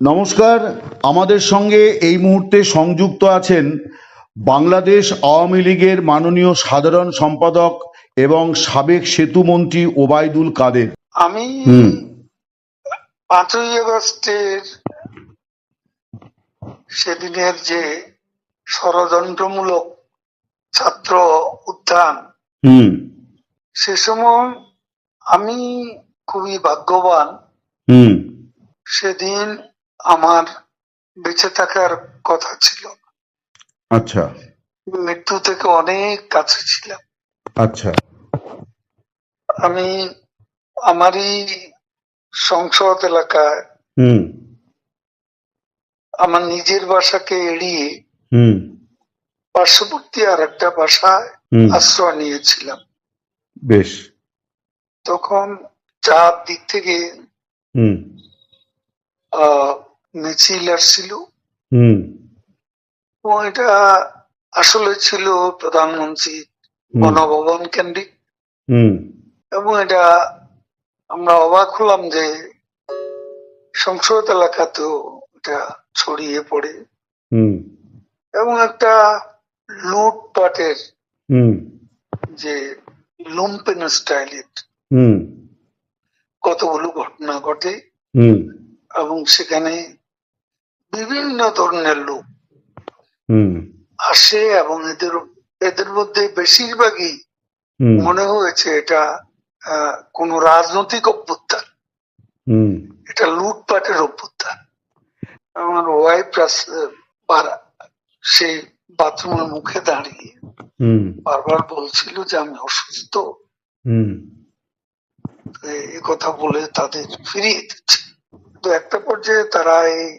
নমস্কার। আমাদের সঙ্গে এই মুহূর্তে সংযুক্ত আছেন বাংলাদেশ আওয়ামী লীগের মাননীয় সাধারণ সম্পাদক এবং সাবেক সেতুমন্ত্রী ওবায়দুল কাদের। আমি। পাঁচই আগস্টের সেদিনের যে ষড়যন্ত্রমূলক ছাত্র উত্থান হুম। সে সময় আমি খুবই ভাগ্যবান। হুম। সেদিন আমার বেঁচে থাকার কথা ছিল। আচ্ছা। মৃত্যু থেকে অনেক কাছে ছিলাম। আচ্ছা। আমি আমারই সংসদ এলাকায় হুম। আমার নিজের বাসাকে এড়িয়ে হুম। পার্শ্ববর্তী আর একটা বাসায় আশ্রয় নিয়েছিলাম। বেশ। তখন চার দিক থেকে হুম। আহ, মিছিল আসছিল। এটা আসলে ছিল প্রধানমন্ত্রী হুম, গণভবন কেন্দ্রিক। এবং এটা আমরা অবাক হলাম যে সংসদ এলাকাতেও এটা ছড়িয়ে পড়ে। এবং একটা লুটপাটের যে লুম্পেন স্টাইলের কতগুলো ঘটনা ঘটে। হুম। এবং সেখানে বিভিন্ন ধরনের লোক আসে এবং এদের এদের মধ্যে বেশিরভাগই মনে হয়েছে এটা কোনো রাজনৈতিক অভ্যুত্থান। এটা লুটপাটের অভ্যুত্থান। আমার ওয়াইফ সেই বাথরুমের মুখে দাঁড়িয়ে হুম। বারবার বলছিল যে আমি অসুস্থ। এ কথা বলে তাদের ফিরিয়ে দিচ্ছে। তো একটা পর্যায়ে তারা এই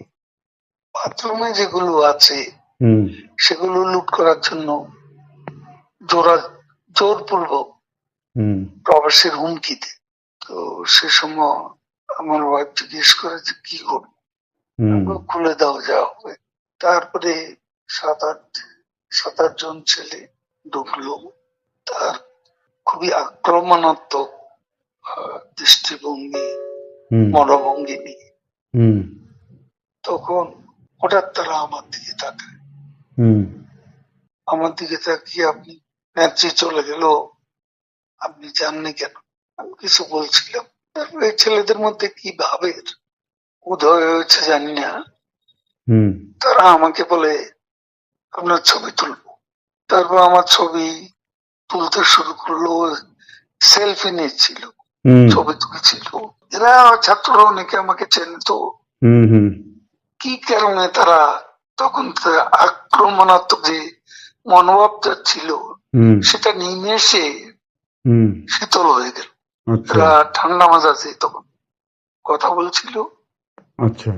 বাথরুমে যেগুলো আছে হুম। সেগুলো লুট করার জন্য জোরা জোরপূর্বক হুম। প্রবাসের হুমকি দেয়। তো সে সময় আমার ওয়াইফ জিজ্ঞেস করে যে কি করব? হুম। খুলে দাও যা হবে। তারপরে সাত আট সাত আট জন ছেলে ঢুকলো। তার খুবই আক্রমণাত্মক দৃষ্টিভঙ্গি হুম। মনোভঙ্গি নিয়ে। হুম। তখন হঠাৎ তারা আমার দিকে তাকায়। আমার দিকে তাকিয়ে আপনি নেত্রী চলে গেল। আপনি জাননি কেন? আমি কিছু বলছিলাম। এই ছেলেদের মধ্যে কি ভাবের? উদয় হয়েছে জানি না। তারা আমাকে বলে আপনার ছবি তুলবো। তারপর আমার ছবি তুলতে শুরু করল। সেলফি নিচ্ছিল। হুম। ছবি তুলেছিল। এরা ছাত্ররা অনেকে আমাকে চেনতো হুম হুম। কি কারণে তারা তখন তারা আক্রমণাত্মক যে মনোভাবটা ছিল সেটা নিমেষে শীতল হয়ে গেল। আচ্ছা। এরা ঠান্ডা মাজাজে তখন কথা বলছিল। আচ্ছা।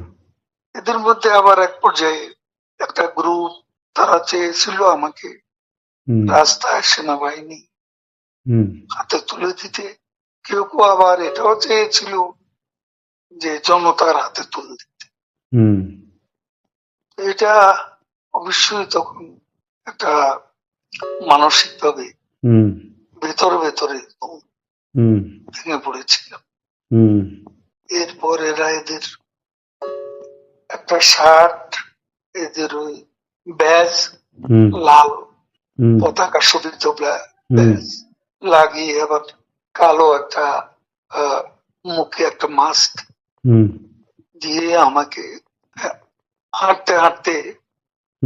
এদের মধ্যে আবার এক পর্যায়ে একটা গ্রুপ তারা চেয়েছিল আমাকে রাস্তায় সেনাবাহিনী হুম। হাতে তুলে দিতে। কেউ কেউ আবার এটাও চেয়েছিল যে জনতার হাতে তুলে দিতে হুম। এটা অবশ্যই তখন একটা মানসিক ভাবে হুম। ভেতরে ভেতরে হুম। ভেঙে পড়েছিলাম। হুম। এরপর এরা এদের একটা শার্ট এদের ওই ব্যাজ হুম। লাল হুম। পতাকা শোভিত ব্যা- হুম। ব্যাজ লাগিয়ে আবার কালো একটা আহ, মুখে একটা মাস্ক হুম। দিয়ে আমাকে হাঁটতে হাঁটতে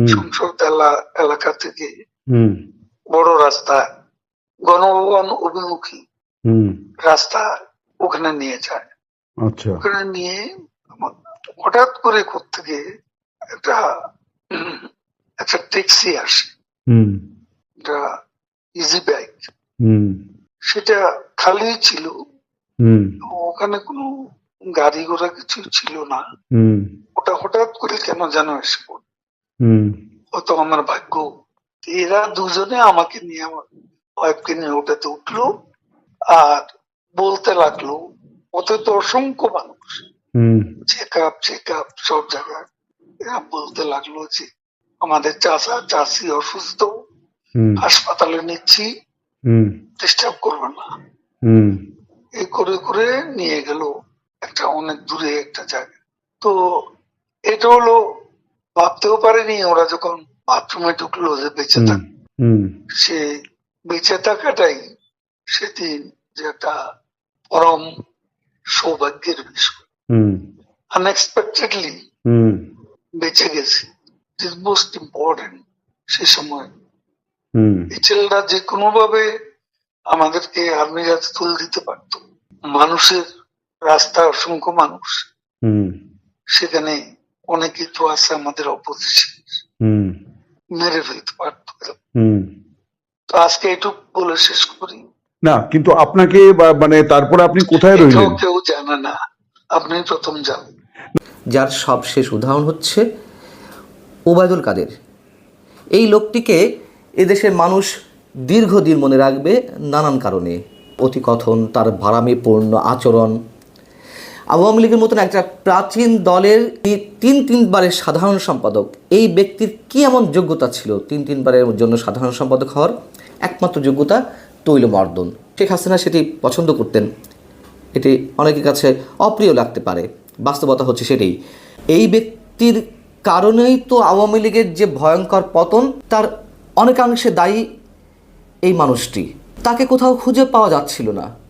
সংসদ এলাকা থেকে বড় রাস্তা গণভবন অভিমুখী রাস্তা ওখানে নিয়ে যায়। আচ্ছা। ওখানে নিয়ে হঠাৎ করে থেকে একটা একটা ট্যাক্সি আসে। হুম। একটা ইজি হুম। সেটা খালি ছিল। হুম। ওখানে কোনো গাড়ি ঘোড়া কিছু ছিল না। ওটা হঠাৎ করে কেন যেন এসে পড়ল? হয়তো আমার ভাগ্য। এরা দুজনে আমাকে নিয়ে আমার ওয়াইফকে নিয়ে ওটাতে উঠল আর বলতে লাগল ওতে তো অসংখ্য মানুষ। হুম। চেক আপ চেক আপ সব জায়গায়। এরা বলতে লাগল যে আমাদের চাষা চাষি অসুস্থ। হুম। হাসপাতালে নিচ্ছি। হুম। ডিস্টার্ব করবে না। হুম। এই করে করে নিয়ে গেল। একটা অনেক দূরে একটা জায়গা। তো এটা হলো ভাবতেও পারেনি ওরা যখন বাথরুমে ঢুকলো যে বেঁচে থাক। সে বেঁচে থাকাটাই সেদিন যে একটা পরম সৌভাগ্যের বিষয়। হুম। Unexpectedly hmm. বেঁচে গেছে। ইট মোস্ট ইম্পর্টেন্ট সে সময়। এই ছেলেটা যে কোনো ভাবে আমাদেরকে আর্মির হাতে তুলে দিতে পারতো। মানুষের রাস্তা অসংখ্য মানুষ। হুম। সেখানে অনেকেই তো আছে আমাদের অপোজিশন মেরে ফেলতে পারতো হুম। তো আজকে এটুকু বলে শেষ করি। না কিন্তু আপনাকে মানে তারপরে আপনি কোথায় রইলেন? কেউ জানে না। আপনি প্রথম জানেন। যার সবশেষ উদাহরণ হচ্ছে ওবায়দুল কাদের। এই লোকটিকে এদেশের মানুষ দীর্ঘদিন মনে রাখবে নানান কারণে। অতিকথন তার ভাড়ামিপূর্ণ আচরণ আওয়ামী লীগের মতন একটা প্রাচীন দলের তিন তিনবারের সাধারণ সম্পাদক। এই ব্যক্তির কি এমন যোগ্যতা ছিল? তিন তিনবারের জন্য সাধারণ সম্পাদক হওয়ার একমাত্র যোগ্যতা তৈলমর্দন শেখ হাসিনা সেটি পছন্দ করতেন। এটি অনেকের কাছে অপ্রিয় লাগতে পারে। বাস্তবতা হচ্ছে সেটাই। এই ব্যক্তির কারণেই তো আওয়ামী লীগের যে ভয়ঙ্কর পতন, তার অনেকাংশে দায়ী এই মানুষটি। তাকে কোথাও খুঁজে পাওয়া যাচ্ছিল না।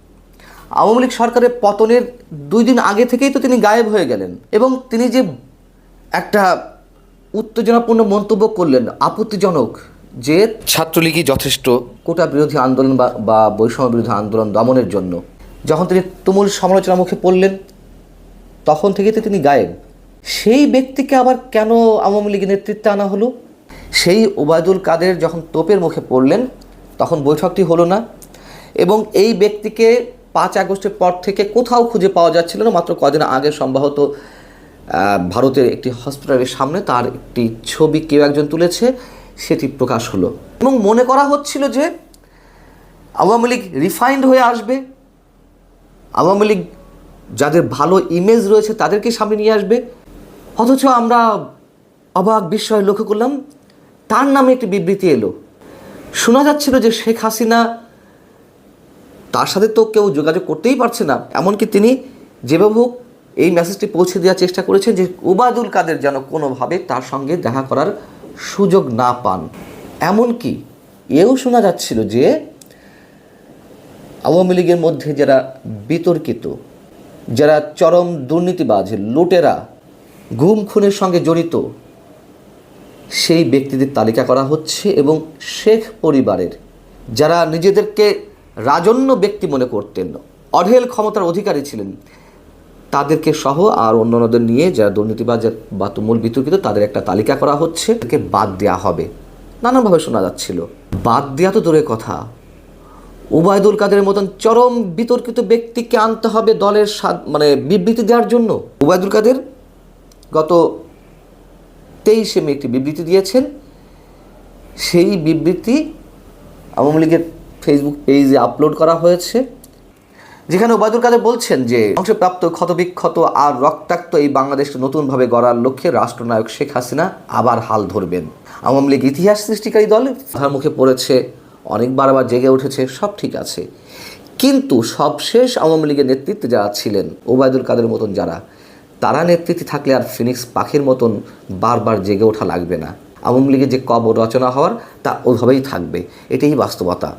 আওয়ামী লীগ সরকারের পতনের দুই দিন আগে থেকেই তো তিনি গায়েব হয়ে গেলেন এবং তিনি যে একটা উত্তেজনাপূর্ণ মন্তব্য করলেন আপত্তিজনক যে ছাত্রলীগই যথেষ্ট কোটা বিরোধী আন্দোলন বা বৈষম্য বিরোধী আন্দোলন দমনের জন্য। যখন তিনি তুমুল সমালোচনার মুখে পড়লেন তখন থেকে তো তিনি গায়েব। সেই ব্যক্তিকে আবার কেন আওয়ামী লীগের নেতৃত্বে আনা হলো? সেই ওবায়দুল কাদের যখন তোপের মুখে পড়লেন তখন বৈঠকটি হলো না। এবং এই ব্যক্তিকে পাঁচ আগস্টের পর থেকে কোথাও খুঁজে পাওয়া যাচ্ছিল না, মাত্র কদিন আগে সম্ভবত ভারতের একটি হসপিটালের সামনে তার একটি ছবি কেউ একজন তুলেছে, সেটি প্রকাশ হলো। এবং মনে করা হচ্ছিল যে আওয়ামী লীগ রিফাইন্ড হয়ে আসবে, আওয়ামী লীগ যাদের ভালো ইমেজ রয়েছে তাদেরকে সামনে নিয়ে আসবে। অথচ আমরা অবাক বিস্ময় লক্ষ্য করলাম, তার নামে একটি বিবৃতি এলো। শোনা যাচ্ছিল যে শেখ হাসিনা তার সাথে তো কেউ যোগাযোগ করতেই পারছে না। এমনকি তিনি যেভাবে হোক এই মেসেজটি পৌঁছে দেওয়ার চেষ্টা করেছেন যে উবায়দুল কাদের যেন কোনোভাবে তার সঙ্গে দেখা করার সুযোগ না পান। এমনকি এও শোনা যাচ্ছিল যে আওয়ামী লীগের মধ্যে যারা বিতর্কিত, যারা চরম দুর্নীতিবাজ, লুটেরা গুম খুনের সঙ্গে জড়িত, সেই ব্যক্তিদের তালিকা করা হচ্ছে এবং শেখ পরিবারের যারা নিজেদেরকে রাজন্য ব্যক্তি মনে করতেন। অঢেল ক্ষমতার অধিকারী ছিলেন। তাদেরকে সহ আর অন্যান্যদের নিয়ে যারা দুর্নীতিবাজ বা তুমুল বিতর্কিত, তাদের একটা তালিকা করা হচ্ছে। তাদেরকে বাদ দেওয়া হবে। নানানভাবে শোনা যাচ্ছিল। বাদ দেওয়া তো দূরের কথা। উবায়দুল কাদের মতন চরম বিতর্কিত ব্যক্তিকে আনতে হবে দলের মানে বিবৃতি দেওয়ার জন্য। উবায়দুল কাদের গত তেইশে মে একটি বিবৃতি দিয়েছেন। সেই বিবৃতি আওয়ামী লীগের ফেসবুক পেজে আপলোড করা হয়েছে। যেখানে ওবায়দুল কাদের বলছেন যে, ধ্বংসপ্রাপ্ত, ক্ষতবিক্ষত আর রক্তাক্ত এই বাংলাদেশকে নতুনভাবে গড়ার লক্ষ্যে রাষ্ট্রনায়ক শেখ হাসিনা আবার হাল ধরবেন। আওয়ামী লীগ ইতিহাস সৃষ্টিকারী দল মুখে পড়েছে, অনেকবার আবার জেগে উঠেছে, সব ঠিক আছে। কিন্তু সবশেষ আওয়ামী লীগের নেতৃত্বে যারা ছিলেন ওবায়দুল কাদের মতন যারা, তারা নেতৃত্বে থাকলে আর ফিনিক্স পাখির মতন বারবার জেগে ওঠা লাগবে না। আওয়ামী লীগের যে কবর রচনা হওয়ার, তা ওভাবেই থাকবে। এটাই বাস্তবতা।